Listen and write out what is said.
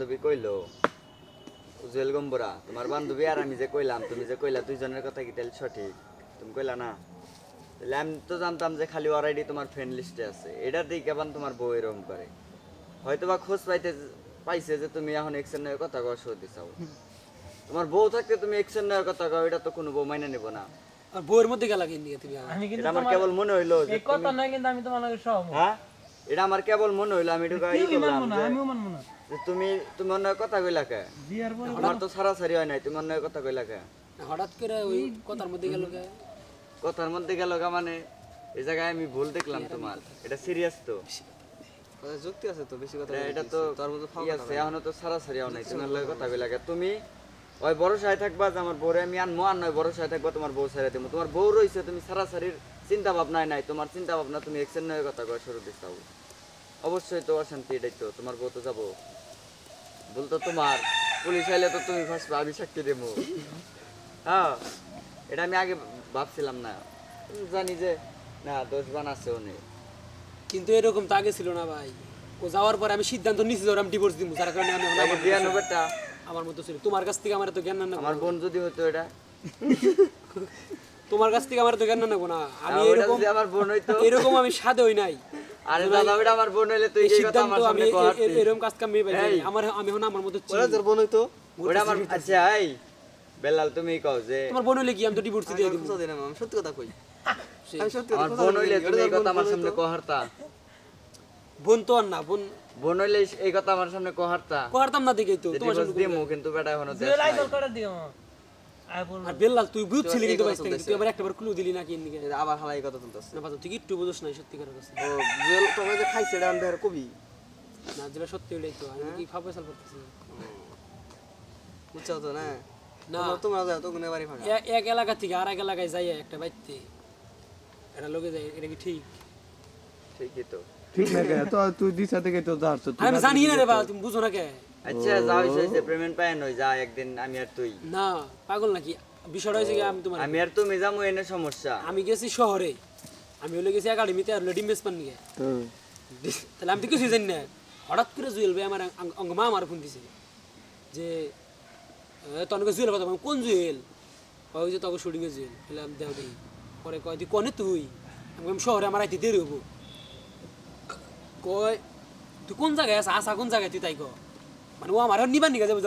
বান্ধবী কইলো জুয়েল গম্বরা তোমার বান্ধবী আর আমি যে কইলাম তুমি যে কইলা দুইজনের কথা কি তাহলে সঠিক? তুমি কইলা না। তাহলে আমি তো জানতাম যে খালি অলরেডি তোমার ফ্রেন্ড লিস্টে আছে। এটার দিকে কেমন তোমার বউ এরকম করে। হয়তো বা খোঁজ পাইতে পাইছে যে তুমি এখন এক্সের নয় কথা কওয়া সত্যি চাও তোমার বউ থাকতে তুমি এক্সের নয় কথা কও এটা তো কোনো বউ মাইনে নেব না। আর বউয়ের মধ্যে গেলা কিন তুমি আমার। কিন্তু আমার কেবল মনে হইল কথা নয় কিন্তু আমি তোমার সহমত। হ্যাঁ? এটা আমার কেবল মনে হইল আমি ই করলাম তুমি তুমি অন্য কথা কইলা কে? আমার তো সারাসারি হয় নাই তুমি অন্য কথা কইলা কে? হঠাৎ করে ওই কথার মধ্যে গেল কে? কথার মধ্যে গেল গা মানে? এই জায়গায় আমি ভুল দেখলাম তোমার। এটা সিরিয়াস তো। যুক্তি আছে তো বেশি কথা এটা- এটা তো ই আছে এখনও তো সারাসারি হয় নাই তোমার লগে কথা কইলা কে? তুমি ওই বড় সাহে থাকবা যে আমার বউরে আমি আনমো আর নয় বড় সাহে থাকবা তোমার বউ ছেড়ে দেবো তোমার বউ রইছে তুমি সারাসারির চিন্তা ভাবনায় নাই তোমার চিন্তা ভাবনা তুমি এক্সেন নয় কথা কয় শুরু দিচ্ছাও অবশ্যই তো অশান্তি এটাই তো তোমার বউ তো যাব। ভুল তো তোমার। পুলিশ আইলে তো তুমি ফাঁসবে আমি সাক্ষী দেবো। হ্যাঁ এটা আমি আগে ভাবছিলাম না। জানি যে না দোষ বানাচ্ছে উনি কিন্তু এরকম তো আগে ছিল না ভাই। ও যাওয়ার পরে আমি সিদ্ধান্ত নিছি যে ওর আমি ডিভোর্স দিব। যার কারণে আমি আমার- দিয়া নেবেটা আমার মতো ছিল। তোমার কাছ থেকে আমার তো জ্ঞান না আমার বোন যদি হতো এটা? তোমার কাছ থেকে আমার তো জ্ঞান না। নেব না আমি এরকম আমার বোন হইতো? এরকম আমি সাদে হই নাই। আরে দাদা ওটা আমার বোন হইলে তুই এই এই কথা আমার সামনে এ- এরকম কাজ কাম মেয়ে এই। আমার আমি এখন আমার মতো ওরা তোর বোন হইতো? ওটা আমার আচ্ছা এই। বেলাল তুমি কও যে তোমার বোন হইলে কি আমি তো ডিভোর্স দিয়ে দিব? না, আমি সত্যি কথা কই। সে- আমি সত্যি কথা বোন হইলে তুমি এই কথা আমার সামনে কহারতা? বোন তো আর না বোন বোন হইলে এই কথা আমার সামনে কহারতা? না দেখেই তো যে তোমার divorce সামনে দিমু কিন্তু বেটা এখনও আর বেল্লাল তুই বুঝছিলি কিন্তু এই থেকে তুই আবার একটাবার ক্লু দিলি নাকি এদিকে? আবার হালাই কথা চলতেছে না বাবা তুই একটু বুঝোস নাই সত্যি করে কথা ও জুয়েল তোমাকে যে খাইছে এটা আমি কবি? না যেটা সত্যি ওইটাই তো। আমি কি ফাপ ফেসাল করতেছি বুঝছ তো না? না। তোমরা- তোমরা যাও তো গুনে বাড়ি ফাঁকা এক এলাকা থেকে আর এক এলাকায় যাই একটা বাইতে এটা লোকে যায় এটা কি ঠিক? ঠিকই তো। ঠিক না তো তুই দিশা থেকে তো আমি জানি না রে বাবা তুমি বুঝো না কে? আচ্ছা যা হইছে হইছে প্রেমেন্ট পায় নই যা একদিন আমি আর তুই। না পাগল নাকি? বিষয়টা হয়েছে কি আমি তোমার আমি আর তুমি যামু এনে সমস্যা। আমি গেছি শহরে। আমি হলে গেছি একাডেমিতে আর লেডি মেস পান নিয়ে তাহলে আমি তো কিছু জানি না। হঠাৎ করে জুয়েল ভাই আমার আং- অঙ্গ মা আমার ফোন দিছে। যে তনকে জুয়েল কথা কোন জুয়েল? ওই যে তখন শুটিংয়ে জুয়েল। বললাম দেও দেখি পরে কয় তুই কনে তুই? আমি শহরে আমার আইতে দেরি হব কয় তুই কোন জায়গায় আস আসা কোন জায়গায়? তুই তাই ক মানে ও আমার নিবার নিয়ে যাব